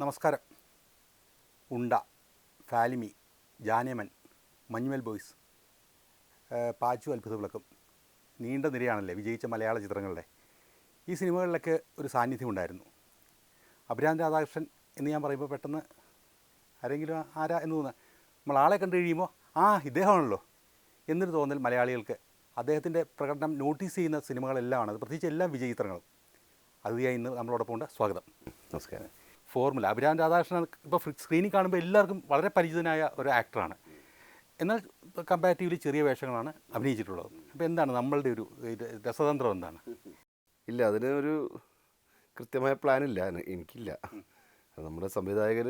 നമസ്കാരം. ഉണ്ട ഫാലിമി ജാനേമൻ മഞ്ഞുമൽ ബോയ്സ് പാച്ചു അത്ഭുത വിളക്കും നീണ്ട നിരയാണല്ലേ വിജയിച്ച മലയാള ചിത്രങ്ങളുടെ. ഈ സിനിമകളിലൊക്കെ ഒരു സാന്നിധ്യം ഉണ്ടായിരുന്നു. അഭിരാം രാധാകൃഷ്ണൻ എന്ന് ഞാൻ പറയുമ്പോൾ പെട്ടെന്ന് ആരെങ്കിലും ആരാ എന്ന് തോന്നുക നമ്മൾ ആളെ കണ്ടു കഴിയുമ്പോൾ ആ ഇദ്ദേഹമാണല്ലോ എന്നൊരു തോന്നൽ മലയാളികൾക്ക്. അദ്ദേഹത്തിന്റെ പ്രകടനം നോട്ടീസ് ചെയ്യുന്ന സിനിമകളെല്ലാമാണ് പ്രത്യേകിച്ച് എല്ലാ വിജയിത്രങ്ങളും അതിയായി ഇന്ന് നമ്മളോടൊപ്പം ഉണ്ട്. സ്വാഗതം. നമസ്കാരം. ഫോർമുല. അഭിരാം രാധാകൃഷ്ണൻ ഇപ്പോൾ സ്ക്രീനിൽ കാണുമ്പോൾ എല്ലാവർക്കും വളരെ പരിചിതനായ ഒരു ആക്ടറാണ് എന്നാൽ കമ്പാരിറ്റീവ്ലി ചെറിയ വേഷങ്ങളാണ് അഭിനയിച്ചിട്ടുള്ളത്. അപ്പോൾ എന്താണ് നമ്മളുടെ ഒരു രസതന്ത്രം എന്താണ്? ഇല്ല അതിന് ഒരു കൃത്യമായ പ്ലാനില്ല. എനിക്കില്ല. നമ്മുടെ സംവിധായകർ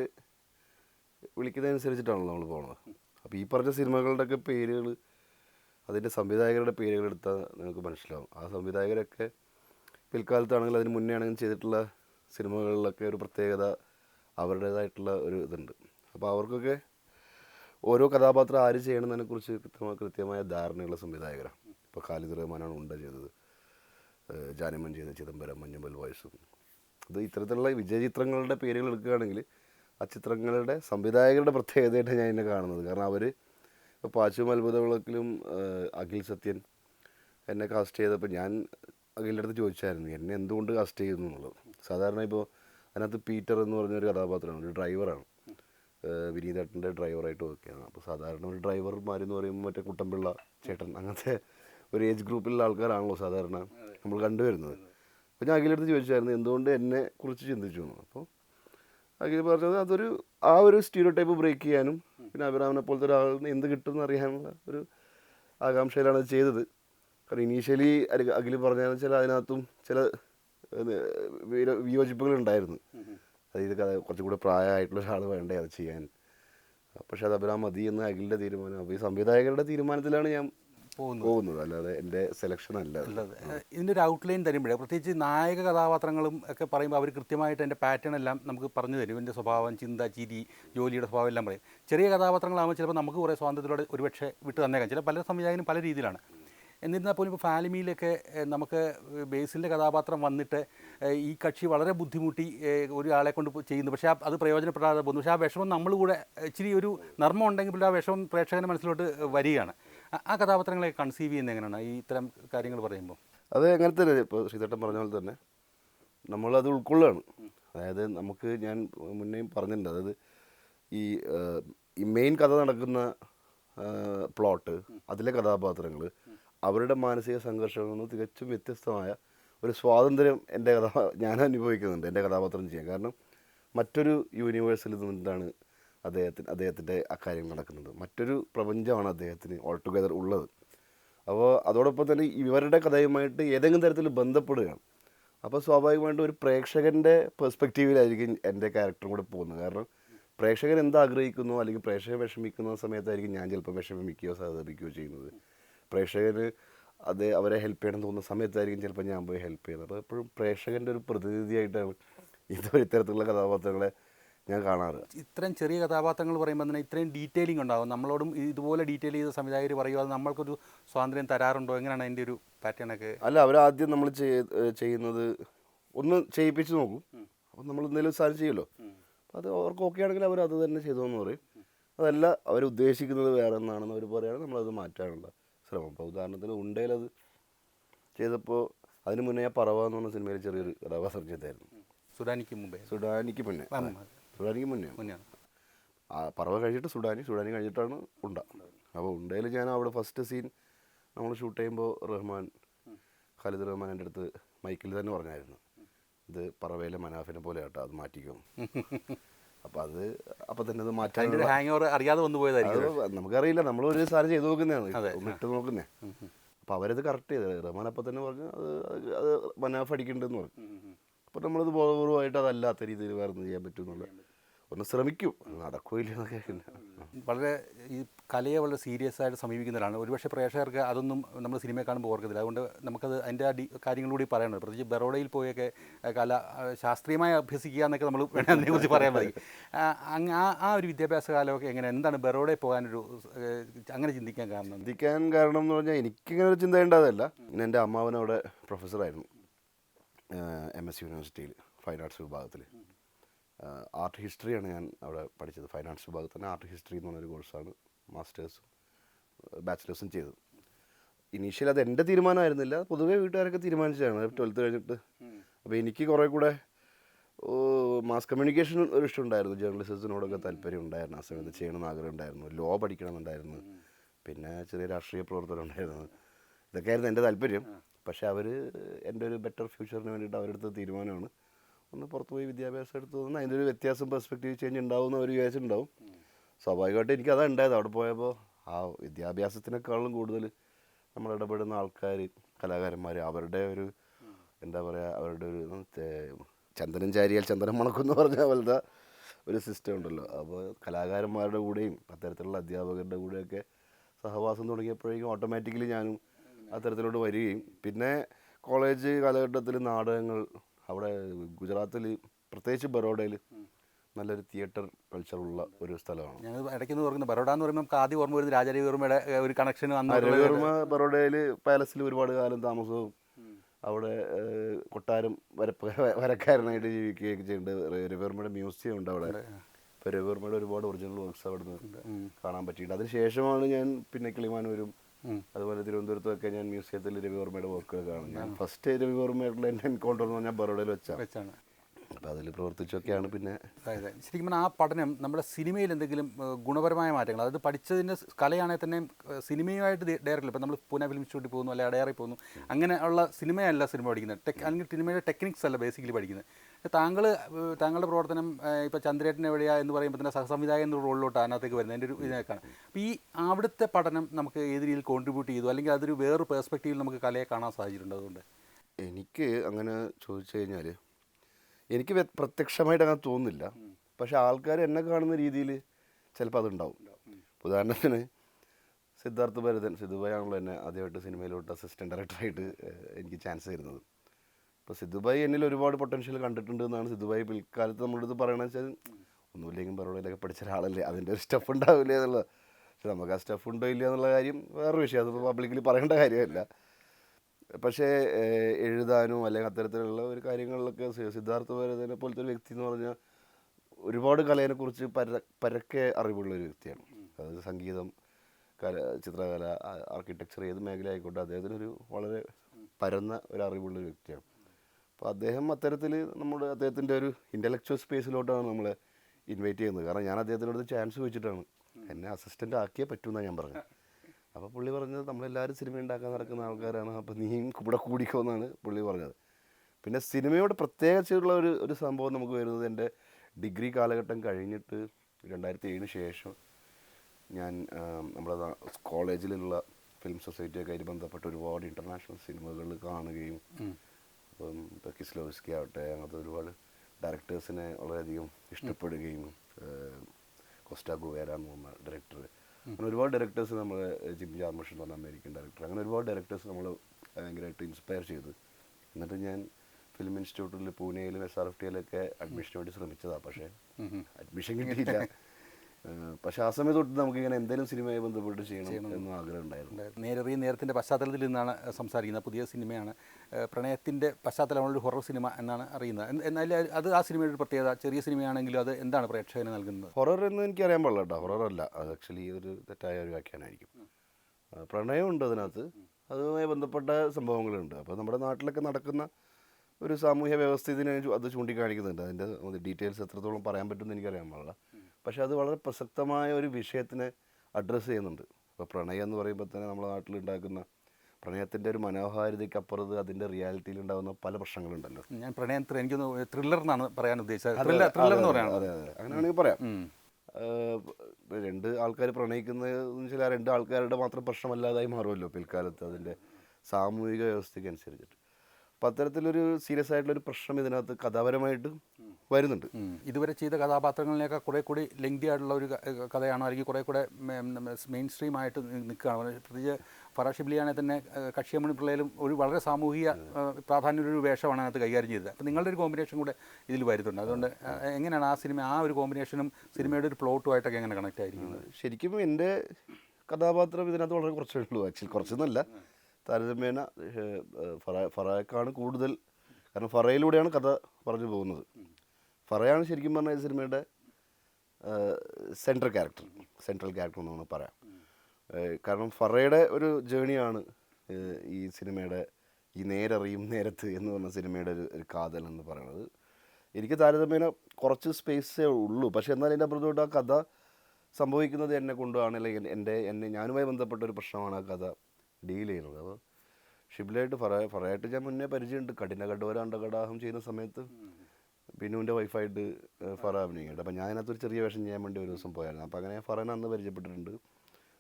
വിളിക്കുന്നതനുസരിച്ചിട്ടാണല്ലോ നമ്മൾ പോകുന്നത് അപ്പോൾ ഈ പറഞ്ഞ സിനിമകളുടെയൊക്കെ പേരുകൾ അതിന്റെ സംവിധായകരുടെ പേരുകൾ എടുത്താൽ നിങ്ങൾക്ക് മനസ്സിലാവും. ആ സംവിധായകരൊക്കെ പിൽക്കാലത്താണെങ്കിലും അതിന് മുന്നേ ആണെങ്കിലും ചെയ്തിട്ടുള്ള സിനിമകളിലൊക്കെ ഒരു പ്രത്യേകത അവരുടേതായിട്ടുള്ള ഒരു ഇതുണ്ട്. അപ്പോൾ അവർക്കൊക്കെ ഓരോ കഥാപാത്രം ആര് ചെയ്യണമെന്നതിനെക്കുറിച്ച് കൃത്യമായ കൃത്യമായ ധാരണയുള്ള സംവിധായകരാണ്. ഇപ്പോൾ ഖാലിദ് റഹ്മാനാണ് ഉണ്ട ചെയ്തത്. ജാനിമൻ ചെയ്ത ചിദംബരം മഞ്ഞുമൽ വോയിസും. ഇത് ഇത്തരത്തിലുള്ള വിജയചിത്രങ്ങളുടെ പേരുകൾ എടുക്കുകയാണെങ്കിൽ ആ ചിത്രങ്ങളുടെ സംവിധായകരുടെ പ്രത്യേകതയായിട്ട് ഞാൻ എന്നെ കാണുന്നത്. കാരണം അവർ ഇപ്പോൾ പാച്ചും അത്ഭുതങ്ങളൊക്കെയും അഖിൽ സത്യൻ എന്നെ കാസ്റ്റ് ചെയ്തപ്പോൾ ഞാൻ അഖിലിന്റെ അടുത്ത് ചോദിച്ചായിരുന്നു എന്നെ എന്തുകൊണ്ട് കാസ്റ്റ് ചെയ്യുന്നു? എന്നുള്ളത്. സാധാരണ ഇപ്പോൾ അതിനകത്ത് പീറ്റർ എന്ന് പറഞ്ഞൊരു കഥാപാത്രമാണ് ഒരു ഡ്രൈവറാണ്. വിനീതേട്ടന്റെ ഡ്രൈവറായിട്ട് ഒക്കെയാണ് അപ്പോൾ സാധാരണ ഒരു ഡ്രൈവർമാരെന്ന് പറയുമ്പോൾ മറ്റേ കുട്ടമ്പിള്ള ചേട്ടൻ അങ്ങനത്തെ ഒരു ഏജ് ഗ്രൂപ്പിലുള്ള ആൾക്കാരാണല്ലോ സാധാരണ നമ്മൾ കണ്ടുവരുന്നത്. അപ്പോൾ ഞാൻ അഖിലെടുത്ത് ചോദിച്ചായിരുന്നു എന്തുകൊണ്ട് എന്നെ കുറിച്ച് ചിന്തിച്ചു? എന്ന്. അപ്പോൾ അഖിൽ പറഞ്ഞത് അതൊരു ആ ഒരു സ്റ്റീരിയോ ടൈപ്പ് ബ്രേക്ക് ചെയ്യാനും പിന്നെ അഭിരാമനെ പോലത്തെ ഒരാളിന് എന്ത് കിട്ടുമെന്ന് അറിയാനുള്ള ഒരു ആകാംക്ഷയിലാണ് അത് ചെയ്തത്. കാരണം ഇനീഷ്യലി അഖിൽ പറഞ്ഞതെന്ന് ചില അതിനകത്തും ചില വിയോജിപ്പുകൾ ഉണ്ടായിരുന്നു അതായത് കുറച്ചും കൂടെ പ്രായമായിട്ടുള്ള ഒരാൾ വേണ്ടേ അത് ചെയ്യാൻ. പക്ഷെ അത് അഭിരാം മതി എന്ന് അഖിലിന്റെ തീരുമാനം. അപ്പോൾ ഈ സംവിധായകരുടെ തീരുമാനത്തിലാണ് ഞാൻ പോകുന്നത്. അല്ലാതെ എന്റെ സെലക്ഷൻ അല്ല ഇതിന്റെ ഒരു ഔട്ട്ലൈൻ തരുമ്പോഴേ പ്രത്യേകിച്ച് നായക കഥാപാത്രങ്ങളും ഒക്കെ പറയുമ്പോൾ അവർ കൃത്യമായിട്ട് എന്റെ പാറ്റേൺ എല്ലാം നമുക്ക് പറഞ്ഞു തരും. എന്റെ സ്വഭാവം ചിന്ത ചിരി ജോലിയുടെ സ്വഭാവം എല്ലാം പറയും. ചെറിയ കഥാപാത്രങ്ങളാകുമ്പോൾ ചിലപ്പോൾ നമുക്ക് കുറേ സ്വാതന്ത്ര്യത്തോടെ ഒരുപക്ഷെ വിട്ട് തന്നേക്കാം. ചില പല സംവിധായകനും പല രീതിയിലാണ്. എന്നിരുന്നാൽ പോലും ഇപ്പോൾ ഫാലിമിയിലൊക്കെ നമുക്ക് ബേസിലിന്റെ കഥാപാത്രം വന്നിട്ട് ഈ കക്ഷി വളരെ ബുദ്ധിമുട്ടി ഒരാളെ കൊണ്ട് ചെയ്യുന്നു. പക്ഷേ അത് പ്രയോജനപ്പെടാതെ പോകുന്നു. പക്ഷേ ആ വിഷമം നമ്മൾ കൂടെ ഇച്ചിരി ഒരു നർമ്മം ഉണ്ടെങ്കിൽ പോലും ആ വിഷമം പ്രേക്ഷകന്റെ മനസ്സിലോട്ട് വരികയാണ്. ആ- ആ കഥാപാത്രങ്ങളെ കൺസീവ് ചെയ്യുന്നത് എങ്ങനെയാണ്? ഈ ഇത്തരം കാര്യങ്ങൾ പറയുമ്പോൾ. അത് അങ്ങനെ തന്നെ ഇപ്പോൾ ശ്രീതട്ടൻ പറഞ്ഞ പോലെ തന്നെ നമ്മളത് ഉൾക്കൊള്ളുകയാണ്. അതായത് നമുക്ക് ഞാൻ മുന്നേയും പറഞ്ഞിട്ടുണ്ട്. അതായത് ഈ ഈ മെയിൻ കഥ നടക്കുന്ന പ്ലോട്ട് അതിലെ കഥാപാത്രങ്ങൾ അവരുടെ മാനസിക സംഘർഷങ്ങളിൽ നിന്ന് തികച്ചും വ്യത്യസ്തമായ ഒരു സ്വാതന്ത്ര്യം എന്റെ കഥ ഞാൻ അനുഭവിക്കുന്നുണ്ട് എന്റെ കഥാപാത്രം ചെയ്യാൻ. കാരണം മറ്റൊരു യൂണിവേഴ്സിൽ നിന്നിട്ടാണ് അദ്ദേഹത്തിന് അദ്ദേഹത്തിന്റെ അക്കാര്യം നടക്കുന്നത്. മറ്റൊരു പ്രപഞ്ചമാണ് അദ്ദേഹത്തിന് ഓൾ ടുഗദർ ഉള്ളത്. അപ്പോൾ അതോടൊപ്പം തന്നെ ഇവരുടെ കഥയുമായിട്ട് ഏതെങ്കിലും തരത്തിൽ ബന്ധപ്പെടുകയാണ്. അപ്പോൾ സ്വാഭാവികമായിട്ടും ഒരു പ്രേക്ഷകന്റെ പെർസ്പെക്റ്റീവിലായിരിക്കും എന്റെ ക്യാരക്ടറും കൂടെ പോകുന്നത്. കാരണം പ്രേക്ഷകൻ എന്താഗ്രഹിക്കുന്നു അല്ലെങ്കിൽ പ്രേക്ഷകൻ വിഷമിക്കുന്ന സമയത്തായിരിക്കും ഞാൻ ചിലപ്പോൾ വിഷമിക്കുകയോ സഹതപിക്കുകയോ ചെയ്യുന്നത്. പ്രേക്ഷകന് അത് അവരെ ഹെൽപ്പ് ചെയ്യണം എന്ന് തോന്നുന്ന സമയത്തായിരിക്കും ചിലപ്പോൾ ഞാൻ പോയി ഹെൽപ്പ് ചെയ്യുന്നത്. അപ്പോൾ എപ്പോഴും പ്രേക്ഷകന്റെ ഒരു പ്രതിനിധിയായിട്ടാണ് ഇതുവരെ ഇത്തരത്തിലുള്ള കഥാപാത്രങ്ങളെ ഞാൻ കാണാറ്. ഇത്രയും ചെറിയ കഥാപാത്രങ്ങൾ പറയുമ്പോൾ തന്നെ ഇത്രയും ഡീറ്റെയിലിംഗ് ഉണ്ടാകും നമ്മളോടും ഇതുപോലെ ഡീറ്റെയിൽ ചെയ്ത സംവിധായകർ പറയുക അത് നമ്മൾക്കൊരു സ്വാതന്ത്ര്യം തരാറുണ്ടോ? എങ്ങനെയാണ് അതിന്റെ ഒരു പാറ്റേണൊക്കെ അല്ല അവരാദ്യം നമ്മൾ ചെയ്യുന്നത് ഒന്ന് ചെയ്യിപ്പിച്ച് നോക്കും. അപ്പം നമ്മൾ എന്തെങ്കിലും സാധനം ചെയ്യുമല്ലോ. അപ്പോൾ അത് അവർക്ക് ഓക്കെ ആണെങ്കിൽ അവർ അത് തന്നെ ചെയ്തോന്ന് പറയും. അതല്ല അവർ ഉദ്ദേശിക്കുന്നത് വേറെ ഒന്നാണെന്ന് അവർ പറയുകയാണെങ്കിൽ നമ്മളത് മാറ്റാനുള്ള ശ്രമം അപ്പോൾ ഉദാഹരണത്തിന് ഉണ്ടയിലത് ചെയ്തപ്പോൾ അതിന് മുന്നേ ഞാൻ പറവ എന്ന് പറഞ്ഞ സിനിമയിൽ ചെറിയൊരു കഥാപാത്രം ചെയ്തായിരുന്നു സുഡാനിക്ക് മുമ്പേ. സുഡാനിക്ക് മുന്നേ. സുഡാനിക്ക് മുന്നേ. ആ പറവ കഴിഞ്ഞിട്ട് സുഡാനി സുഡാനി കഴിഞ്ഞിട്ടാണ് ഉണ്ട. അപ്പോൾ ഉണ്ടയിൽ ഞാൻ അവിടെ ഫസ്റ്റ് സീൻ നമ്മൾ ഷൂട്ട് ചെയ്യുമ്പോൾ റഹ്മാൻ ഖാലിദ് റഹ്മാൻ എന്റെ അടുത്ത് മൈക്കിൽ തന്നെ പറഞ്ഞായിരുന്നു. ഇത് പറവയിലെ മനാഫിനെ പോലെ കേട്ടോ അത് മാറ്റിക്കും. അപ്പോൾ അത് അപ്പം തന്നെ അത് മാറ്റാൻ ഹാങ് ഓവർ അറിയാതെ വന്നു പോയതായിരിക്കും നമുക്കറിയില്ല. നമ്മൾ ഒരു സാധനം ചെയ്ത് നോക്കുന്നതാണ്. ഒന്ന് ഇട്ട് നോക്കുന്നേ. അപ്പോൾ അവരത് കറക്റ്റ് ചെയ്തത് റഹ്മാൻ അപ്പം തന്നെ പറഞ്ഞു അത് അത് മനാഫ് പറഞ്ഞു. അപ്പോൾ നമ്മളത് ബോധപൂർവമായിട്ട് അതല്ലാത്ത രീതിയിൽ വേറെ ഒന്നും ചെയ്യാൻ പറ്റും എന്നുള്ള. ഒന്ന് ശ്രമിക്കും. നടക്കില്ല എന്നൊക്കെ വളരെ ഈ കലയെ വളരെ സീരിയസ് ആയിട്ട് സമീപിക്കുന്നവരാണ്. ഒരുപക്ഷെ പ്രേക്ഷകർക്ക് അതൊന്നും നമ്മൾ സിനിമയെ കാണുമ്പോൾ ഓർക്കത്തില്ല അതുകൊണ്ട് നമുക്കത് അതിന്റെ ആ ഡി കാര്യങ്ങളൂടി പറയണത്. പ്രത്യേകിച്ച് ബറോഡയിൽ പോയൊക്കെ കല ശാസ്ത്രീയമായി അഭ്യസിക്കുക എന്നൊക്കെ നമ്മൾ വേണമെന്നതിനെ അതിനെക്കുറിച്ച് പറയാൻ മതി. ആ, അങ്ങ് ആ ആ ഒരു വിദ്യാഭ്യാസ കാലമൊക്കെ എങ്ങനെ? എന്താണ് ബറോഡയിൽ പോകാനൊരു അങ്ങനെ ചിന്തിക്കാൻ കാരണം? ചിന്തിക്കാൻ കാരണം എന്ന് പറഞ്ഞാൽ എനിക്കിങ്ങനെ ഒരു ചിന്ത ഉണ്ടായതല്ല. പിന്നെ എന്റെ അമ്മാവനവിടെ പ്രൊഫസറായിരുന്നു എം എസ് യൂണിവേഴ്സിറ്റിയിൽ ഫൈൻ ആർട്സ് വിഭാഗത്തിൽ ആർട്ട് ഹിസ്റ്ററിയാണ് ഞാൻ അവിടെ പഠിച്ചത്. ഫൈൻ ആർട്സ് വിഭാഗത്തിൽ തന്നെ ആർട്ട് ഹിസ്റ്ററി എന്ന് പറഞ്ഞൊരു കോഴ്സാണ് മാസ്റ്റേഴ്സും ബാച്ചിലേഴ്സും ചെയ്തത്. ഇനീഷ്യൽ അത് എന്റെ തീരുമാനമായിരുന്നില്ല. പൊതുവേ വീട്ടുകാരൊക്കെ തീരുമാനിച്ചതാണ്. ട്വൽത്ത് കഴിഞ്ഞിട്ട്. അപ്പോൾ എനിക്ക് കുറേ കൂടെ മാസ് കമ്മ്യൂണിക്കേഷൻ ഒരു ഇഷ്ടമുണ്ടായിരുന്നു ജേർണലിസത്തിനോടൊക്കെ താല്പര്യം ഉണ്ടായിരുന്നു. ആ സമയത്ത് ചെയ്യണമെന്ന് ആഗ്രഹം ഉണ്ടായിരുന്നു. ലോ പഠിക്കണമെന്നുണ്ടായിരുന്നു. പിന്നെ ചെറിയ രാഷ്ട്രീയ പ്രവർത്തനം ഉണ്ടായിരുന്നു. ഇതൊക്കെയായിരുന്നു എന്റെ താല്പര്യം. പക്ഷേ അവർ എന്റെ ഒരു ബെറ്റർ ഫ്യൂച്ചറിന് വേണ്ടിയിട്ട് അവരെടുത്ത തീരുമാനമാണ്. ഒന്ന് പുറത്ത് പോയി വിദ്യാഭ്യാസം എടുത്തു വന്ന് അതിന്റെ ഒരു വ്യത്യാസം പെർസ്പെക്റ്റീവ് ചേഞ്ച് ഉണ്ടാവും എന്ന് അവർ വിചാരിച്ചിട്ടുണ്ടാവും. സ്വാഭാവികമായിട്ടും എനിക്ക് അതാ ഉണ്ടായത്. അവിടെ പോയപ്പോൾ ആ വിദ്യാഭ്യാസത്തിനേക്കാളും കൂടുതൽ നമ്മൾ ഇടപെടുന്ന ആൾക്കാർ കലാകാരന്മാർ അവരുടെ ഒരു എന്താ പറയുക അവരുടെ ഒരു ചന്ദനം ചാരിയാൽ ചന്ദനം മണക്കുമെന്ന് പറഞ്ഞാൽ വലുതാ ഒരു സിസ്റ്റം ഉണ്ടല്ലോ. അപ്പോൾ കലാകാരന്മാരുടെ കൂടെയും അത്തരത്തിലുള്ള അധ്യാപകരുടെ കൂടെയൊക്കെ സഹവാസം തുടങ്ങിയപ്പോഴേക്കും ഓട്ടോമാറ്റിക്കലി ഞാനും അത്തരത്തിലോട്ട് വരികയും. പിന്നെ കോളേജ് കാലഘട്ടത്തിൽ നാടകങ്ങൾ അവിടെ ഗുജറാത്തിൽ പ്രത്യേകിച്ച് ബറോഡയിൽ നല്ലൊരു തിയേറ്റർ കൾച്ചറുള്ള ഒരു സ്ഥലമാണ്. ഞങ്ങൾ ഇടയ്ക്ക് ഓർക്കുന്നത് ബറോഡ എന്ന് പറയുമ്പോൾ നമുക്ക് ആദ്യം ഓർമ്മ വരുന്നത് രാജാരവിവർമ്മയുടെ വർമ്മയുടെ ഒരു കണക്ഷൻ രവിവർമ്മ ബറോഡയിൽ പാലസിൽ ഒരുപാട് കാലം താമസവും അവിടെ കൊട്ടാരം വരപ്പ വരക്കാരനായിട്ട് ജീവിക്കുകയൊക്കെ ചെയ്യുന്നുണ്ട് രവിവർമ്മയുടെ മ്യൂസിയം ഉണ്ട് അവിടെ. ഇപ്പോൾ രവിവർമ്മയുടെ ഒരുപാട് ഒറിജിനൽ വർക്ക്സ് അവിടെ നിന്ന് കാണാൻ പറ്റിയിട്ടുണ്ട്. അതിന് ശേഷമാണ് ഞാൻ പിന്നെ കിളിമാനൂരും അതുപോലെ തിരുവനന്തപുരത്തൊക്കെ ഞാൻ മ്യൂസിയത്തിൽ രവിവർമ്മയുടെ വർക്കുകൾ കാണും. ഞാൻ ഫസ്റ്റ് രവിവർമ്മയുടെ എന്റെ എൻകൗണ്ടർ എന്ന് പറഞ്ഞാൽ ബറോഡയിൽ വെച്ചാണ്. വെച്ചാണ്. അപ്പോൾ അതിൽ പ്രവർത്തിച്ചൊക്കെയാണ് പിന്നെ അതായത് ശരിക്കും ആ പഠനം നമ്മുടെ സിനിമയിൽ എന്തെങ്കിലും ഗുണപരമായ മാറ്റങ്ങൾ അതായത് പഠിച്ചതിന്റെ കലയാണെങ്കിൽ തന്നെ സിനിമയുമായിട്ട് ഡയറക്റ്റ് ഇപ്പം നമ്മൾ പൂനെ ഫിലിം ഇൻസ്റ്റിറ്റ്യൂട്ടിൽ പോകുന്നു അല്ലെങ്കിൽ അടയാറിൽ പോകുന്നു അങ്ങനെയുള്ള സിനിമയല്ല സിനിമ പഠിക്കുന്നത്. ടെക് അല്ലെങ്കിൽ സിനിമയുടെ ടെക്നിക്സ് അല്ല ബേസിക്കലി പഠിക്കുന്നത്. താങ്കൾ താങ്കളുടെ പ്രവർത്തനം ഇപ്പോൾ ചന്ദ്രേട്ടന്റെ എവിടെയാ എന്ന് പറയുമ്പോൾ തന്നെ സഹസംവിധായകൻ എന്ന റോളിലോട്ട് അതിനകത്തേക്ക് വരുന്നത്. എന്റെ ഒരു ഇതിനേക്കാണ്. അപ്പോൾ ഈ അവിടുത്തെ പഠനം നമുക്ക് ഏത് രീതിയിൽ കോൺട്രിബ്യൂട്ട് ചെയ്തു? അല്ലെങ്കിൽ അതൊരു വേറൊരു പെർസ്പെക്റ്റീവിൽ നമുക്ക് കലയെ കാണാൻ സാധിച്ചിട്ടുണ്ട് അതുകൊണ്ട്? എനിക്ക് അങ്ങനെ ചോദിച്ചു കഴിഞ്ഞാൽ എനിക്ക് പ്രത്യക്ഷമായിട്ട് അങ്ങനെ തോന്നുന്നില്ല. പക്ഷേ ആൾക്കാർ എന്നെ കാണുന്ന രീതിയിൽ ചിലപ്പോൾ അതുണ്ടാവും. ഉദാഹരണത്തിന് സിദ്ധാർത്ഥ ഭരതൻ സിദ്ധുഭായാണല്ലോ എന്നെ ആദ്യമായിട്ട് സിനിമയിലോട്ട് അസിസ്റ്റന്റ് ഡയറക്ടറായിട്ട് എനിക്ക് ചാൻസ് തരുന്നത്. അപ്പോൾ സിദ്ധുബായി എന്നിൽ ഒരുപാട് പൊട്ടൻഷ്യൽ കണ്ടിട്ടുണ്ട് എന്നാണ് സിദ്ധുബായി പിൽക്കാലത്ത് നമ്മുടെ അടുത്ത് പറയണമെന്ന് വെച്ചാൽ ഒന്നുമില്ലെങ്കിലും ബറോഡയിലൊക്കെ പഠിച്ച ഒരാളല്ലേ അതിന്റെ ഒരു സ്റ്റഫ് ഉണ്ടാവില്ല എന്നുള്ളത്. പക്ഷെ നമുക്ക് ആ സ്റ്റഫ് ഉണ്ടോ ഇല്ല എന്നുള്ള കാര്യം വേറൊരു വിഷയം അതിപ്പോൾ പബ്ലിക്കിൽ പറയേണ്ട കാര്യമല്ല. പക്ഷേ എഴുതാനും അല്ലെങ്കിൽ അത്തരത്തിലുള്ള ഒരു കാര്യങ്ങളിലൊക്കെ സിദ്ധാർത്ഥ ഭരതനെ പോലത്തെ ഒരു വ്യക്തി എന്ന് പറഞ്ഞാൽ ഒരുപാട് കലയെക്കുറിച്ച് പര പരക്കെ അറിവുള്ള ഒരു വ്യക്തിയാണ്. അതായത് സംഗീതം കല ചിത്രകല ആർക്കിടെക്ചർ ഏത് മേഖല ആയിക്കോട്ടെ അദ്ദേഹത്തിനൊരു വളരെ പരന്ന ഒരു അറിവുള്ള വ്യക്തിയാണ്. അപ്പോൾ അദ്ദേഹം അത്തരത്തിൽ നമ്മുടെ അദ്ദേഹത്തിന്റെ ഒരു ഇന്റലക്ച്വൽ സ്പേസിലോട്ടാണ് നമ്മൾ ഇൻവൈറ്റ് ചെയ്യുന്നത്. കാരണം ഞാൻ അദ്ദേഹത്തിനോട് ചാൻസ് വെച്ചിട്ടാണ് എന്നെ അസിസ്റ്റന്റ് ആക്കിയേ പറ്റുമെന്നാണ് ഞാൻ പറഞ്ഞത്. അപ്പോൾ പുള്ളി പറഞ്ഞത് നമ്മളെല്ലാവരും സിനിമ ഉണ്ടാക്കാൻ നടക്കുന്ന ആൾക്കാരാണ്. അപ്പോൾ നീയും ഇവിടെ കൂടിക്കോ എന്നാണ് പുള്ളി പറഞ്ഞത്. പിന്നെ സിനിമയോട് പ്രത്യേകിച്ചുള്ള ഒരു ഒരു സംഭവം നമുക്ക് വരുന്നത് എന്റെ ഡിഗ്രി കാലഘട്ടം കഴിഞ്ഞിട്ട് രണ്ടായിരത്തി ഏഴിന് ശേഷം ഞാൻ നമ്മുടെ കോളേജിലുള്ള ഫിലിം സൊസൈറ്റിയൊക്കെ ആയിട്ട് ബന്ധപ്പെട്ട് ഒരുപാട് ഇന്റർനാഷണൽ സിനിമകൾ കാണുകയും ഇപ്പം ഇപ്പോൾ കിസ്ലോവസ്കി ആവട്ടെ അങ്ങനത്തെ ഒരുപാട് ഡയറക്ടേഴ്സിനെ വളരെയധികം ഇഷ്ടപ്പെടുകയും കൊസ്റ്റാ ഗുവേരാ എന്ന് പറഞ്ഞ ഡയറക്ടർ അങ്ങനെ ഒരുപാട് ഡയറക്ടേഴ്സ് നമ്മൾ ജിം ജാർമഷ് എന്ന് പറഞ്ഞ അമേരിക്കൻ ഡയറക്ടർ അങ്ങനെ ഒരുപാട് ഡയറക്ടേഴ്സ് നമ്മൾ ഭയങ്കരമായിട്ട് ഇൻസ്പയർ ചെയ്തു. എന്നിട്ട് ഞാൻ ഫിലിം ഇൻസ്റ്റിറ്റ്യൂട്ടിൽ പൂനെയിലും എസ് ആർ എഫ് ടിയിലൊക്കെ അഡ്മിഷന് വേണ്ടി ശ്രമിച്ചതാണ് പക്ഷേ അഡ്മിഷൻ കിട്ടിയില്ല. പക്ഷേ ആ സമയത്ത് തൊട്ട് നമുക്ക് ഇങ്ങനെ എന്തെങ്കിലും സിനിമയെ ബന്ധപ്പെട്ട് ചെയ്യണം എന്ന് ആഗ്രഹം ഉണ്ടായിരുന്നു നേരറിയ നേരത്തിന്റെ പശ്ചാത്തലത്തിൽ നിന്നാണ് സംസാരിക്കുന്നത്. പുതിയ സിനിമയാണ്. പ്രണയത്തിന്റെ പശ്ചാത്തലമുള്ള ഒരു ഹൊറർ സിനിമ എന്നാണ് അറിയുന്നത്. എന്നാൽ അത് ആ സിനിമയുടെ ഒരു പ്രത്യേകത ചെറിയ സിനിമയാണെങ്കിലും അത് എന്താണ് പ്രേക്ഷകന് നൽകുന്നത്? ഹൊറർ എന്ന് എനിക്ക് അറിയാൻ പാടില്ല കേട്ടോ. ഹൊറർ അല്ല. അത് ആക്ച്വലി ഒരു തെറ്റായ ഒരു വ്യാഖ്യാനമായിരിക്കും. പ്രണയമുണ്ട് അതിനകത്ത്. അതുമായി ബന്ധപ്പെട്ട സംഭവങ്ങളുണ്ട്. അപ്പോൾ നമ്മുടെ നാട്ടിലൊക്കെ നടക്കുന്ന ഒരു സാമൂഹ്യ വ്യവസ്ഥ ഇതിനെ അത് ചൂണ്ടിക്കാണിക്കുന്നുണ്ട്. അതിന്റെ ഡീറ്റെയിൽസ് എത്രത്തോളം പറയാൻ പറ്റുമെന്ന് എനിക്കറിയാൻ പാടില്ല. പക്ഷേ അത് വളരെ പ്രസക്തമായ ഒരു വിഷയത്തിനെ അഡ്രസ്സ് ചെയ്യുന്നുണ്ട്. ഇപ്പോൾ പ്രണയം എന്ന് പറയുമ്പോൾ തന്നെ നമ്മുടെ നാട്ടിലുണ്ടാക്കുന്ന പ്രണയത്തിന്റെ ഒരു മനോഹാരിതയ്ക്ക് അപ്പുറത്ത് അതിന്റെ റിയാലിറ്റിയിൽ ഉണ്ടാകുന്ന പല പ്രശ്നങ്ങളുണ്ടല്ലോ. ഞാൻ പ്രണയം ത്രി- എനിക്കൊന്ന് ത്രില്ലർ എന്നാണ് പറയാൻ ഉദ്ദേശിച്ചത്. ത്രില്ലർ ത്രില്ലർ എന്ന് പറയാം അതെ അതെ അങ്ങനെ വേണമെങ്കിൽ പറയാം. രണ്ട് ആൾക്കാർ പ്രണയിക്കുന്നത് വെച്ചാൽ ആ രണ്ട് ആൾക്കാരുടെ മാത്രം പ്രശ്നമല്ലാതായി മാറുമല്ലോ പിൽക്കാലത്ത് അതിന്റെ സാമൂഹിക വ്യവസ്ഥയ്ക്ക് അനുസരിച്ചിട്ട്. അപ്പം അത്തരത്തിലൊരു സീരിയസ് ആയിട്ടുള്ള ഒരു പ്രശ്നം ഇതിനകത്ത് കഥാപരമായിട്ട് വരുന്നുണ്ട്. ഇതുവരെ ചെയ്ത കഥാപാത്രങ്ങളിലേക്ക് കുറെ കൂടി ലെങ്തി ആയിട്ടുള്ള ഒരു കഥയാണ് അല്ലെങ്കിൽ കുറെ കൂടെ മെയിൻ സ്ട്രീം ആയിട്ട് നിൽക്കുകയാണ്. പ്രത്യേകിച്ച് ഫറാഷിബിലിയാണെ തന്നെ കക്ഷിയമണി പിള്ളയിലും ഒരു വളരെ സാമൂഹിക ഒരു വേഷമാണ് അതിനകത്ത് കൈകാര്യം ചെയ്തത്. അപ്പം നിങ്ങളുടെ ഒരു കോമ്പിനേഷൻ കൂടെ ഇതിൽ വരുന്നുണ്ട്. അതുകൊണ്ട് എങ്ങനെയാണ് ആ സിനിമ ആ ഒരു കോമ്പിനേഷനും സിനിമയുടെ ഒരു പ്ലോട്ടുമായിട്ടൊക്കെ എങ്ങനെ കണക്ട് ആയിരിക്കുന്നത്? ശരിക്കും എന്റെ കഥാപാത്രം ഇതിനകത്ത് വളരെ കുറച്ചേ ഉള്ളൂ ആക്ച്വലി കുറച്ചൊന്നുമല്ല. താരതമ്യേന ഫറ ഫറയക്കാണ് കൂടുതൽ കാരണം ഫറയിലൂടെയാണ് കഥ പറഞ്ഞു പോകുന്നത്. ഫറയാണ് ശരിക്കും പറഞ്ഞാൽ ഈ സിനിമയുടെ സെൻട്രൽ ക്യാരക്ടർ സെൻട്രൽ ക്യാരക്ടർ എന്ന് നമുക്ക് പറയാം. കാരണം ഫറയുടെ ഒരു ജേണിയാണ് ഈ സിനിമയുടെ ഈ നേരറിയും നേരത്ത് എന്ന് പറഞ്ഞ സിനിമയുടെ ഒരു ഒരു കാതൽ എന്ന് പറയുന്നത്. എനിക്ക് താരതമ്യേന കുറച്ച് സ്പേസേ ഉള്ളൂ. പക്ഷേ എന്നാൽ എന്റെ അപ്പുറത്തോട്ട് ആ കഥ സംഭവിക്കുന്നത് എന്നെ കൊണ്ടാണ് അല്ലെങ്കിൽ എന്റെ എന്നെ ഞാനുമായി ബന്ധപ്പെട്ട ഒരു പ്രശ്നമാണ് ആ കഥ. ഡീൽ ചെയ്യുന്നത്. അപ്പോൾ ഷിബിലായിട്ട് ഫറ ഫറയായിട്ട് ഞാൻ മുന്നേ പരിചയമുണ്ട്. കഠിന കഠോര അണ്ടകടാഹം ചെയ്യുന്ന സമയത്ത് ബിനുവിന്റെ വൈഫായിട്ട് ഫറ അഭിനയിക്കുന്നുണ്ട്. അപ്പോൾ ഞാൻ അതിനകത്തൊരു ചെറിയ വേഷം ചെയ്യാൻ വേണ്ടി ഒരു ദിവസം പോയായിരുന്നു. അപ്പോൾ അങ്ങനെ ഫറനെ അന്ന് പരിചയപ്പെട്ടിട്ടുണ്ട്.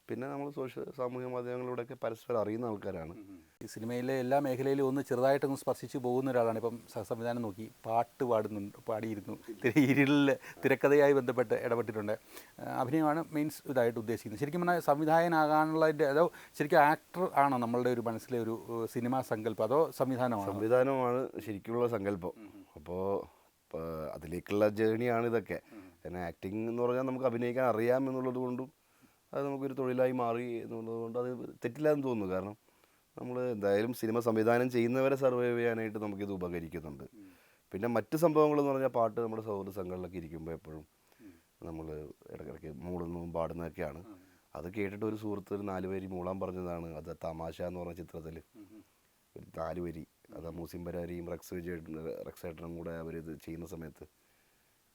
പിന്നെ നമ്മൾ സോഷ്യൽ സാമൂഹ്യ മാധ്യമങ്ങളിലൂടെയൊക്കെ പരസ്പരം അറിയുന്ന ആൾക്കാരാണ്. ഈ സിനിമയിലെ എല്ലാ മേഖലയിലും ഒന്ന് ചെറുതായിട്ടൊന്ന് സ്പർശിച്ചു പോകുന്ന ഒരാളാണ്. ഇപ്പം സഹസംവിധാനം സംവിധാനം നോക്കി പാട്ട് പാടുന്നുണ്ട് പാടിയിരുന്നു. ഇരുളിൽ തിരക്കഥയായി ബന്ധപ്പെട്ട് ഇടപെട്ടിട്ടുണ്ട്. അഭിനയമാണ് മീൻസ് ഇതായിട്ട് ഉദ്ദേശിക്കുന്നത്. ശരിക്കും പറഞ്ഞാൽ സംവിധായകനാകാനുള്ളതിന്റെ അതോ ശരിക്കും ആക്ടർ ആണോ നമ്മളുടെ ഒരു മനസ്സിലെ ഒരു സിനിമാ സങ്കല്പം? അതോ സംവിധാനമാണ്? സംവിധാനമാണ് ശരിക്കുള്ള സങ്കല്പം. അപ്പോൾ അതിലേക്കുള്ള ജേണിയാണ് ഇതൊക്കെ. പിന്നെ ആക്ടിങ് എന്ന് പറഞ്ഞാൽ നമുക്ക് അഭിനയിക്കാൻ അറിയാം എന്നുള്ളത് കൊണ്ടും അത് നമുക്കൊരു തൊഴിലായി മാറി എന്നുള്ളത് കൊണ്ട് അത് തെറ്റില്ല എന്ന് തോന്നുന്നു. കാരണം നമ്മൾ എന്തായാലും സിനിമ സംവിധാനം ചെയ്യുന്നവരെ സർവൈവ് ചെയ്യാനായിട്ട് നമുക്കിത് ഉപകരിക്കുന്നുണ്ട്. പിന്നെ മറ്റ് സംഭവങ്ങൾ എന്ന് പറഞ്ഞാൽ പാട്ട് നമ്മുടെ സൗഹൃദ സംഘങ്ങളിലൊക്കെ ഇരിക്കുമ്പോൾ എപ്പോഴും നമ്മൾ ഇടയ്ക്കിടയ്ക്ക് മൂളുന്നതും പാടുന്നതൊക്കെയാണ്. അത് കേട്ടിട്ട് ഒരു സുഹൃത്ത് ഒരു നാല് വരി മൂളാൻ പറഞ്ഞതാണ്. അത് തമാശ എന്ന് പറഞ്ഞ ചിത്രത്തിൽ ഒരു നാല് വരി. അത് മൂസിം പരാരിയും റെക്സ് വിജയ റെക്സേട്ടനും കൂടെ അവർ ഇത് ചെയ്യുന്ന സമയത്ത്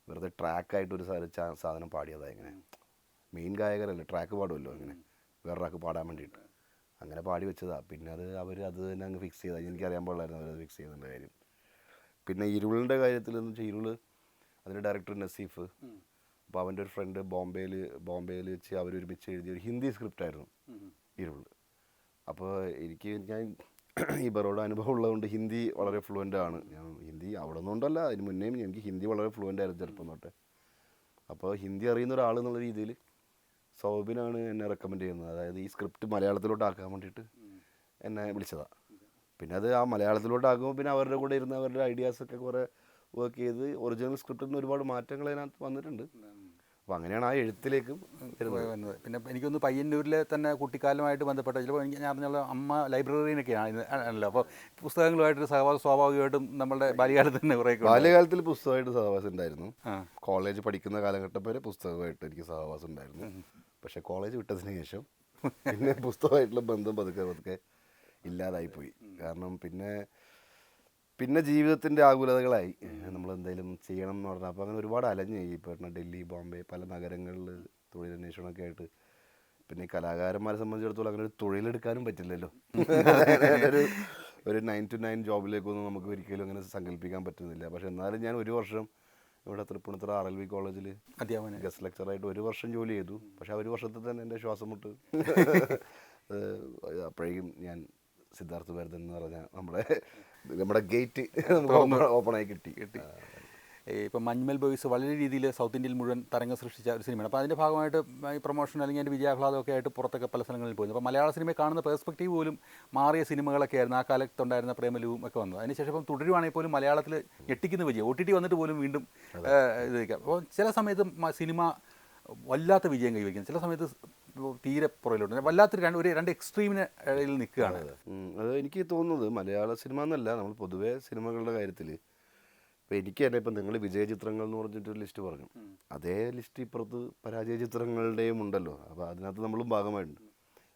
വെറുതെ ട്രാക്കായിട്ട് ഒരു സാധനം പാടിയതാണ് ഇങ്ങനെ. മെയിൻ ഗായകരല്ലേ ട്രാക്ക് പാടുമല്ലോ അങ്ങനെ വേറൊരാൾക്ക് പാടാൻ വേണ്ടിയിട്ട്. അങ്ങനെ പാടി വെച്ചതാണ് പിന്നെ അത് അവർ അത് തന്നെ അങ്ങ് ഫിക്സ് ചെയ്താൽ എനിക്കറിയാൻ പാടില്ലായിരുന്നു അവരത് ഫിക്സ് ചെയ്തതിന്റെ കാര്യം. പിന്നെ ഇരുളിന്റെ കാര്യത്തിൽ എന്ന് വെച്ചാൽ ഇരുൾ അതിന്റെ ഡയറക്ടർ നസീഫ്. അപ്പോൾ അവന്റെ ഒരു ഫ്രണ്ട് ബോംബെയിൽ ബോംബെയിൽ വെച്ച് അവർ ഒരുമിച്ച് എഴുതിയ ഒരു ഹിന്ദി സ്ക്രിപ്റ്റ് ആയിരുന്നു ഇരുൾ. അപ്പോൾ എനിക്ക് ഞാൻ ഈ ബറോഡ അനുഭവം ഉള്ളതുകൊണ്ട് ഹിന്ദി വളരെ ഫ്ലുവന്റ് ആണ്. ഞാൻ ഹിന്ദി അവിടെ നിന്നുകൊണ്ടല്ല അതിന് മുന്നേയും എനിക്ക് ഹിന്ദി വളരെ ഫ്ലുവന്റ് ആയിരുന്നു ചെറുപ്പം തൊട്ട്. അപ്പോൾ ഹിന്ദി അറിയുന്ന ഒരാൾ എന്നുള്ള രീതിയിൽ സൗബിനാണ് എന്നെ റെക്കമെൻഡ് ചെയ്യുന്നത്. അതായത് ഈ സ്ക്രിപ്റ്റ് മലയാളത്തിലോട്ട് ആക്കാൻ വേണ്ടിയിട്ട് എന്നെ വിളിച്ചതാണ് പിന്നെ അത് ആ മലയാളത്തിലോട്ട് ആക്കുമ്പോൾ പിന്നെ അവരുടെ കൂടെ ഇരുന്ന് അവരുടെ ഐഡിയാസൊക്കെ കുറേ വർക്ക് ചെയ്ത് ഒറിജിനൽ സ്ക്രിപ്റ്റിന് ഒരുപാട് മാറ്റങ്ങൾ അതിനകത്ത് വന്നിട്ടുണ്ട്. അപ്പോൾ അങ്ങനെയാണ് ആ എഴുത്തിലേക്കും വരുന്നത്. പിന്നെ എനിക്കൊന്ന് പയ്യന്നൂരിലെ തന്നെ കുട്ടിക്കാലമായിട്ട് ബന്ധപ്പെട്ട ചിലപ്പോൾ എനിക്ക് ഞാൻ പറഞ്ഞാൽ അമ്മ ലൈബ്രറിയിലൊക്കെയാണ് അല്ലോ ആണല്ലോ അപ്പോൾ പുസ്തകങ്ങളുമായിട്ട് സഹവാസ സ്വാഭാവികമായിട്ടും നമ്മുടെ ബാല്യകാലത്ത് തന്നെ കുറേ ബാല്യകാലത്തിൽ പുസ്തകമായിട്ട് സഹവാസം ഉണ്ടായിരുന്നു. കോളേജ് പഠിക്കുന്ന കാലഘട്ടം വരെ പുസ്തകമായിട്ട് എനിക്ക് സഹവാസം ഉണ്ടായിരുന്നു. പക്ഷെ കോളേജ് വിട്ടതിന് ശേഷം പിന്നെ പുസ്തകമായിട്ടുള്ള ബന്ധം പതുക്കെ പതുക്കെ ഇല്ലാതായിപ്പോയി. കാരണം പിന്നെ പിന്നെ ജീവിതത്തിന്റെ ആകുലതകളായി. നമ്മൾ എന്തെങ്കിലും ചെയ്യണം എന്ന് പറഞ്ഞാൽ അപ്പോൾ അങ്ങനെ ഒരുപാട് അലഞ്ഞു ഈ പറഞ്ഞ ഡൽഹി ബോംബെ പല നഗരങ്ങളിൽ തൊഴിലന്വേഷണമൊക്കെ ആയിട്ട് പിന്നെ കലാകാരന്മാരെ സംബന്ധിച്ചിടത്തോളം അങ്ങനെ ഒരു തൊഴിലെടുക്കാനും പറ്റില്ലല്ലോ. ഒരു ഒരു നയൻ ടു നയൻ ജോബിലേക്കൊന്നും നമുക്ക് ഒരിക്കലും അങ്ങനെ സങ്കല്പിക്കാൻ പറ്റുന്നില്ല. പക്ഷെ എന്നാലും ഞാൻ ഒരു വർഷം ഇവിടെ തൃപ്പൂണിത്തുറ ആർ എൽ വി കോളേജിൽ അധ്യാപന ഗസ്റ്റ് ലെക്ചറായിട്ട് ഒരു വർഷം ജോലി ചെയ്തു. പക്ഷെ ആ ഒരു വർഷത്തിൽ തന്നെ എന്റെ ശ്വാസം മുട്ട് അപ്പോഴേക്കും ഞാൻ സിദ്ധാർത്ഥ ഭരതൻ എന്ന് പറഞ്ഞ നമ്മുടെ നമ്മുടെ ഗേറ്റ് നമുക്ക് ഓപ്പൺ ആയി കിട്ടി. കിട്ടി. ഇപ്പം മഞ്ഞുമൽ ബോയ്സ് വളരെ രീതിയിൽ സൗത്ത് ഇന്ത്യയിൽ മുഴുവൻ തരംഗം സൃഷ്ടിച്ച ഒരു സിനിമയാണ്. അപ്പോൾ അതിന്റെ ഭാഗമായിട്ട് ഈ പ്രൊമോഷൻ അല്ലെങ്കിൽ അതിന്റെ വിജയാഹ്ലാദമൊക്കെ ആയിട്ട് പുറത്തൊക്കെ പല സ്ഥലങ്ങളിൽ പോയി. അപ്പോൾ മലയാള സിനിമയെ കാണുന്ന പെർസ്പെക്റ്റീവ് പോലും മാറിയ സിനിമകളൊക്കെ ആയിരുന്നു. ആ കാലത്ത് ഉണ്ടായിരുന്ന പ്രേമലുവും ഒക്കെ വന്നത്. അതിനുശേഷം ഇപ്പം തുടരുവാണെങ്കിൽ പോലും മലയാളത്തിൽ ഞെട്ടിക്കുന്ന വിജയം. ഒ ടി ടി വന്നിട്ട് പോലും വീണ്ടും ഇത് വയ്ക്കാം അപ്പോൾ ചില സമയത്ത് സിനിമ വല്ലാത്ത വിജയം കൈവരിക്കുന്നു. ചില സമയത്ത് തീരെ പുറകിലോട്ട് വല്ലാത്തൊരു രണ്ട് ഒരു രണ്ട് എക്സ്ട്രീമിന് ഇടയിൽ നിൽക്കുകയാണ്. അത്. എനിക്ക് തോന്നുന്നത് മലയാള സിനിമ എന്നല്ല നമ്മൾ പൊതുവേ സിനിമകളുടെ കാര്യത്തിൽ ഇപ്പം എനിക്ക് തന്നെ ഇപ്പം നിങ്ങൾ വിജയ ചിത്രങ്ങൾ എന്ന് പറഞ്ഞിട്ടൊരു ലിസ്റ്റ് പറഞ്ഞു. അതേ ലിസ്റ്റ് ഇപ്പുറത്ത് പരാജയ ചിത്രങ്ങളുടെയും ഉണ്ടല്ലോ. അപ്പോൾ അതിനകത്ത് നമ്മളും ഭാഗമായിട്ടുണ്ട്.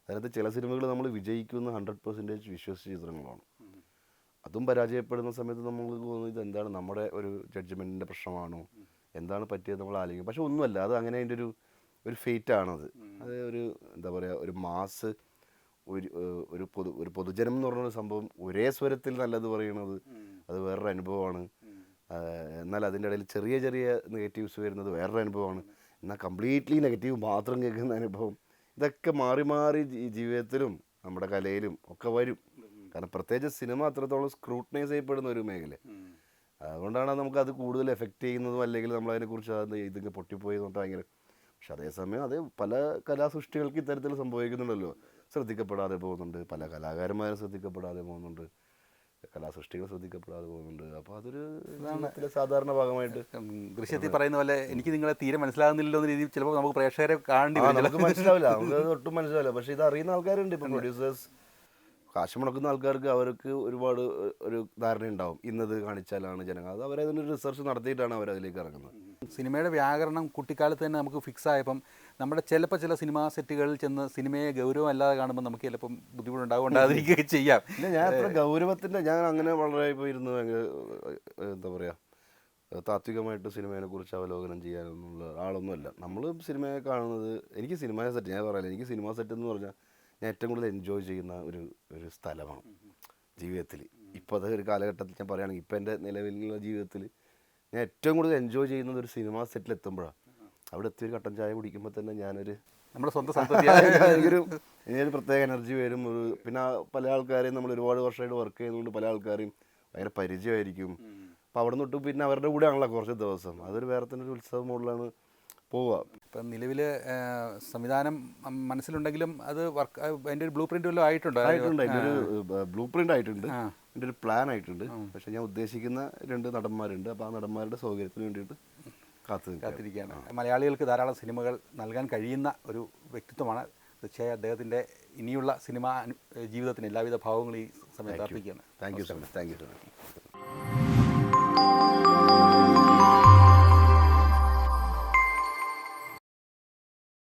അതിനകത്ത് ചില സിനിമകൾ നമ്മൾ വിജയിക്കുന്ന ഹൺഡ്രഡ് പെർസെന്റേജ് വിശ്വസിച്ച ചിത്രങ്ങളാണ്. അതും പരാജയപ്പെടുന്ന സമയത്ത് നമ്മൾ തോന്നുന്നത് ഇത് എന്താണ് നമ്മുടെ ഒരു ജഡ്ജ്മെന്റിന്റെ പ്രശ്നമാണോ? എന്താണ് പറ്റിയത് നമ്മൾ ആലോചിക്കും. പക്ഷെ ഒന്നുമല്ല അത് അങ്ങനെ അതിന്റെ ഒരു ഒരു ഫേറ്റ് ആണത്. അത് ഒരു എന്താ പറയുക ഒരു മാസ് ഒരു ഒരു പൊതു ഒരു പൊതുജനം എന്ന് പറഞ്ഞൊരു സംഭവം ഒരേ സ്വരത്തിൽ നല്ലത് പറയണത് അത് വേറൊരു അനുഭവമാണ്. എന്നാൽ അതിന്റെ ഇടയിൽ ചെറിയ ചെറിയ നെഗറ്റീവ്സ് വരുന്നത് വേറൊരു അനുഭവമാണ്. എന്നാൽ കംപ്ലീറ്റ്ലി നെഗറ്റീവ് മാത്രം കേൾക്കുന്ന അനുഭവം. ഇതൊക്കെ മാറി മാറി ജീവിതത്തിലും നമ്മുടെ കലയിലും ഒക്കെ വരും. കാരണം പ്രത്യേകിച്ച് സിനിമ അത്രത്തോളം സ്ക്രൂട്ടനൈസ് ചെയ്യപ്പെടുന്ന ഒരു മേഖല. അതുകൊണ്ടാണ് നമുക്ക് അത് കൂടുതൽ എഫക്റ്റ് ചെയ്യുന്നതും അല്ലെങ്കിൽ നമ്മൾ അതിനെക്കുറിച്ച് അത് ഇതിങ്ങ് പൊട്ടിപ്പോയി എന്നിട്ട് ഭയങ്കര പക്ഷെ അതേസമയം അത് പല കലാസൃഷ്ടികൾക്ക് ഇത്തരത്തിൽ സംഭവിക്കുന്നുണ്ടല്ലോ. ശ്രദ്ധിക്കപ്പെടാതെ പോകുന്നുണ്ട്. പല കലാകാരന്മാരും ശ്രദ്ധിക്കപ്പെടാതെ പോകുന്നുണ്ട്. കലാസൃഷ്ടികൾ ശ്രദ്ധിക്കപ്പെടാതെ പോകുന്നുണ്ട്. അപ്പോൾ അതൊരു ജീവിതത്തിലെ സാധാരണ ഭാഗമായിട്ട് ദൃശ്യത്തിൽ പറയുന്ന പോലെ എനിക്ക് നിങ്ങളെ തീരെ മനസ്സിലാകുന്നില്ലല്ലോ എന്ന രീതിയിൽ ചിലപ്പോൾ നമുക്ക് പ്രേക്ഷകരെ കാണേണ്ടി വരും. നമുക്ക് മനസ്സിലാവില്ല. നമുക്ക് ഒട്ടും മനസ്സിലാവില്ല. പക്ഷേ ഇത് അറിയുന്ന ആൾക്കാരുണ്ട് ഇപ്പം പ്രൊഡ്യൂസേഴ്സ് കാശ് മുടക്കുന്ന ആൾക്കാർക്ക് അവർക്ക് ഒരുപാട് ഒരു ധാരണ ഉണ്ടാവും ഇന്നത് കാണിച്ചാലാണ് ജനങ്ങൾ. അത് അവരതിനൊരു റിസർച്ച് നടത്തിയിട്ടാണ് അവരതിലേക്ക് ഇറങ്ങുന്നത്. സിനിമയുടെ വ്യാകരണം കുട്ടിക്കാലത്ത് തന്നെ നമുക്ക് ഫിക്സ് ആയപ്പം നമ്മുടെ ചിലപ്പോൾ ചില സിനിമാ സെറ്റുകളിൽ ചെന്ന് സിനിമയെ ഗൗരവം അല്ലാതെ കാണുമ്പോൾ നമുക്ക് ചിലപ്പം ബുദ്ധിമുട്ടുണ്ടാകൊണ്ടാതിരിക്കുകയൊക്കെ ചെയ്യാം. ഇല്ല ഞാൻ അത്ര ഗൗരവത്തിന്റെ ഞാൻ അങ്ങനെ വളരെ ഇപ്പോൾ ഇരുന്ന് എന്താ പറയുക താത്വികമായിട്ട് സിനിമയെ കുറിച്ച് അവലോകനം ചെയ്യാനൊന്നുള്ള ആളൊന്നുമല്ല. നമ്മൾ സിനിമയെ കാണുന്നത് എനിക്ക് സിനിമ സെറ്റ് ഞാൻ പറയാം എനിക്ക് സിനിമ സെറ്റ് എന്ന് പറഞ്ഞാൽ ഞാൻ ഏറ്റവും കൂടുതൽ എൻജോയ് ചെയ്യുന്ന ഒരു ഒരു സ്ഥലമാണ് ജീവിതത്തിൽ. ഇപ്പോഴത്തെ ഒരു കാലഘട്ടത്തിൽ ഞാൻ പറയുകയാണെങ്കിൽ ഇപ്പം എന്റെ നിലവിലുള്ള ജീവിതത്തിൽ ഞാൻ ഏറ്റവും കൂടുതൽ എൻജോയ് ചെയ്യുന്നത് ഒരു സിനിമ സെറ്റിൽ എത്തുമ്പോഴാണ് അവിടെ എത്തി ഒരു കട്ടൻ ചായ കുടിക്കുമ്പോൾ തന്നെ ഞാനൊരു നമ്മുടെ സ്വന്തം എനിക്കൊരു എനിക്കൊരു പ്രത്യേക എനർജി വരും. ഒരു പിന്നെ ആ പല ആൾക്കാരെയും നമ്മൾ ഒരുപാട് വർഷമായിട്ട് വർക്ക് ചെയ്യുന്നതുകൊണ്ട് പല ആൾക്കാരെയും ഭയങ്കര പരിചയമായിരിക്കും. അപ്പോൾ അവിടെ നിന്ന് തൊട്ട് പിന്നെ അവരുടെ കൂടെ ആണല്ലോ കുറച്ച് ദിവസം. അതൊരു വേറെ തന്നെ ഒരു ഉത്സവം മോഡിലാണ് പോവുക. ഇപ്പം നിലവിൽ സംവിധാനം മനസ്സിലുണ്ടെങ്കിലും അത് വർക്ക് അതിന്റെ ഒരു ബ്ലൂ പ്രിന്റ് വല്ലതും ആയിട്ടുണ്ടോ? ആയിട്ടുണ്ട്. അതിന്റെ ഒരു ബ്ലൂ പ്രിന്റ് ആയിട്ടുണ്ട്. അതിന്റെ ഒരു പ്ലാൻ ആയിട്ടുണ്ട്. പക്ഷെ ഞാൻ ഉദ്ദേശിക്കുന്ന രണ്ട് നടന്മാരുണ്ട്. അപ്പോൾ ആ നടന്മാരുടെ സൗകര്യത്തിന് വേണ്ടിയിട്ട് കാത്തു കാത്തിരിക്കുകയാണ്. മലയാളികൾക്ക് ധാരാളം സിനിമകൾ നൽകാൻ കഴിയുന്ന ഒരു വ്യക്തിത്വമാണ്. തീർച്ചയായും അദ്ദേഹത്തിന്റെ ഇനിയുള്ള സിനിമ ജീവിതത്തിന് എല്ലാവിധ ഭാവങ്ങളും ഈ സമയത്ത് അർപ്പിക്കുകയാണ്. Thank you so much thank you so much